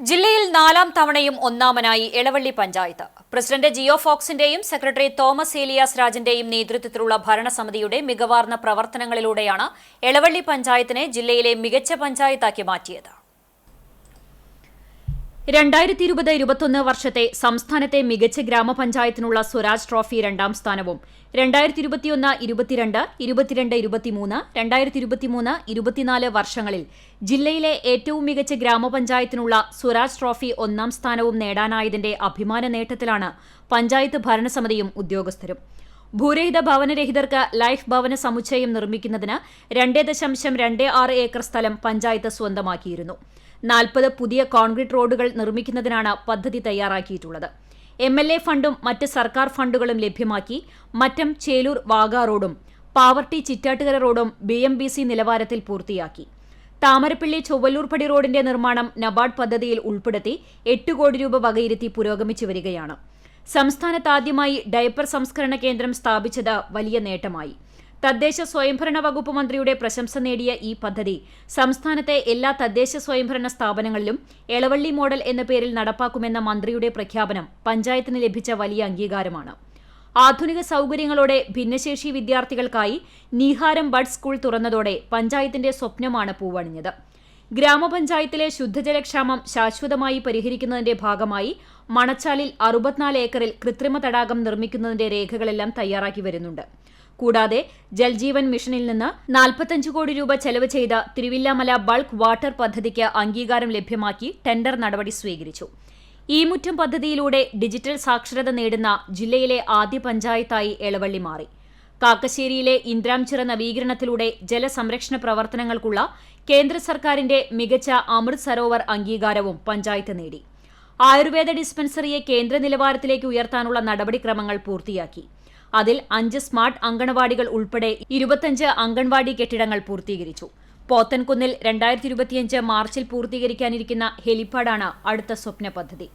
ജില്ലയിൽ നാലാം തവണയും ഒന്നാമനായി ഇളവള്ളി പഞ്ചായത്ത്. പ്രസിഡന്റ് ജിയോ ഫോക്സിന്റെയും സെക്രട്ടറി തോമസ് ഏലിയാസ് രാജിന്റെയും നേതൃത്വത്തിലുള്ള ഭരണസമിതിയുടെ മികവാർന്ന പ്രവർത്തനങ്ങളിലൂടെയാണ് ഇളവള്ളി പഞ്ചായത്തിനെ ജില്ലയിലെ മികച്ച പഞ്ചായത്താക്കി മാറ്റിയത്. രണ്ടായിരത്തി ഇരുപത് ഇരുപത്തൊന്ന് വർഷത്തെ സംസ്ഥാനത്തെ മികച്ച ഗ്രാമപഞ്ചായത്തിനുള്ള സ്വരാജ് ട്രോഫി രണ്ടാം സ്ഥാനവും. രണ്ടായിരത്തി ഇരുപത്തിയൊന്ന് ഇരുപത്തിരണ്ട് ഇരുപത്തിരണ്ട് ഇരുപത്തിമൂന്ന് രണ്ടായിരത്തി ഇരുപത്തിമൂന്ന് ഇരുപത്തിനാല് വർഷങ്ങളിൽ ജില്ലയിലെ ഏറ്റവും മികച്ച ഗ്രാമപഞ്ചായത്തിനുള്ള സ്വരാജ് ട്രോഫി ഒന്നാം സ്ഥാനവും നേടാനായതിന്റെ അഭിമാന നേട്ടത്തിലാണ് പഞ്ചായത്ത് ഭരണസമിതിയും ഉദ്യോഗസ്ഥരും. ഭൂരഹിത ഭവനരഹിതർക്ക് ലൈഫ് ഭവന സമുച്ചയം നിർമ്മിക്കുന്നതിന് രണ്ട് ദശാംശം രണ്ട് ആറ് ഏക്കർ സ്ഥലം പഞ്ചായത്ത് സ്വന്തമാക്കിയിരുന്നു. നാൽപ്പത് പുതിയ കോൺക്രീറ്റ് റോഡുകൾ നിർമ്മിക്കുന്നതിനാണ് പദ്ധതി തയ്യാറാക്കിയിട്ടുള്ളത്. എം എൽ എ ഫണ്ടും മറ്റ് സർക്കാർ ഫണ്ടുകളും ലഭ്യമാക്കി മറ്റം ചേലൂർ വാഗ റോഡും പാവർട്ടി ചിറ്റാട്ടുകര റോഡും ബി എം ബി സി നിലവാരത്തിൽ പൂർത്തിയാക്കി. താമരപ്പള്ളി ചൊവ്വല്ലൂർപടി റോഡിന്റെ നിർമ്മാണം നബാർഡ് പദ്ധതിയിൽ ഉൾപ്പെടുത്തി എട്ട് കോടി രൂപ വകയിരുത്തി പുരോഗമിച്ചു വരികയാണ്. സംസ്ഥാനത്താദ്യമായി ഡയപ്പർ സംസ്കരണ കേന്ദ്രം സ്ഥാപിച്ചത് വലിയ നേട്ടമായി. തദ്ദേശ സ്വയംഭരണ വകുപ്പ് മന്ത്രിയുടെ പ്രശംസ നേടിയ ഈ പദ്ധതി സംസ്ഥാനത്തെ എല്ലാ തദ്ദേശ സ്വയംഭരണ സ്ഥാപനങ്ങളിലും എളവള്ളി മോഡൽ എന്ന പേരിൽ നടപ്പാക്കുമെന്ന മന്ത്രിയുടെ പ്രഖ്യാപനം പഞ്ചായത്തിന് ലഭിച്ച വലിയ അംഗീകാരമാണ്. ആധുനിക സൗകര്യങ്ങളോടെ ഭിന്നശേഷി വിദ്യാർത്ഥികൾക്കായി നീഹാരം ബഡ് സ്കൂൾ തുറന്നതോടെ പഞ്ചായത്തിന്റെ സ്വപ്നമാണ് പൂവണിഞ്ഞത്. ഗ്രാമപഞ്ചായത്തിലെ ശുദ്ധജലക്ഷാമം ശാശ്വതമായി പരിഹരിക്കുന്നതിന്റെ ഭാഗമായി മണച്ചാലിൽ അറുപത്തിനാല് ഏക്കറിൽ കൃത്രിമ തടാകം നിർമ്മിക്കുന്നതിന്റെ രേഖകളെല്ലാം തയ്യാറാക്കി വരുന്നുണ്ട്. കൂടാതെ ജൽജീവൻ മിഷനിൽ നിന്ന് നാൽപ്പത്തഞ്ച് കോടി രൂപ ചെലവ് ചെയ്ത തിരുവില്ലാമല ബൾക്ക് വാട്ടർ പദ്ധതിക്ക് അംഗീകാരം ലഭ്യമാക്കി ടെൻഡർ നടപടി സ്വീകരിച്ചു. ഈ മുറ്റം പദ്ധതിയിലൂടെ ഡിജിറ്റൽ സാക്ഷരത നേടുന്ന ജില്ലയിലെ ആദ്യ പഞ്ചായത്തായി എളവള്ളി മാറി. കാക്കശ്ശേരിയിലെ ഇന്ദ്രാംചിറ നവീകരണത്തിലൂടെ ജലസംരക്ഷണ പ്രവർത്തനങ്ങൾക്കുള്ള കേന്ദ്ര സർക്കാരിന്റെ മികച്ച അമൃത് സരോവർ അംഗീകാരവും പഞ്ചായത്ത് നേടി. ആയുർവേദ ഡിസ്പെൻസറിയെ കേന്ദ്ര നിലവാരത്തിലേക്ക് ഉയർത്താനുള്ള നടപടിക്രമങ്ങൾ പൂർത്തിയാക്കി. അതിൽ അഞ്ച് സ്മാർട്ട് അങ്കണവാടികൾ ഉൾപ്പെടെ ഇരുപത്തഞ്ച് അങ്കൺവാടി കെട്ടിടങ്ങൾ പൂർത്തീകരിച്ചു. പോത്തൻകുന്നിൽ രണ്ടായിരത്തി ഇരുപത്തിയഞ്ച് മാർച്ചിൽ പൂർത്തീകരിക്കാനിരിക്കുന്ന ഹെലിപ്പാഡാണ് അടുത്ത സ്വപ്ന പദ്ധതി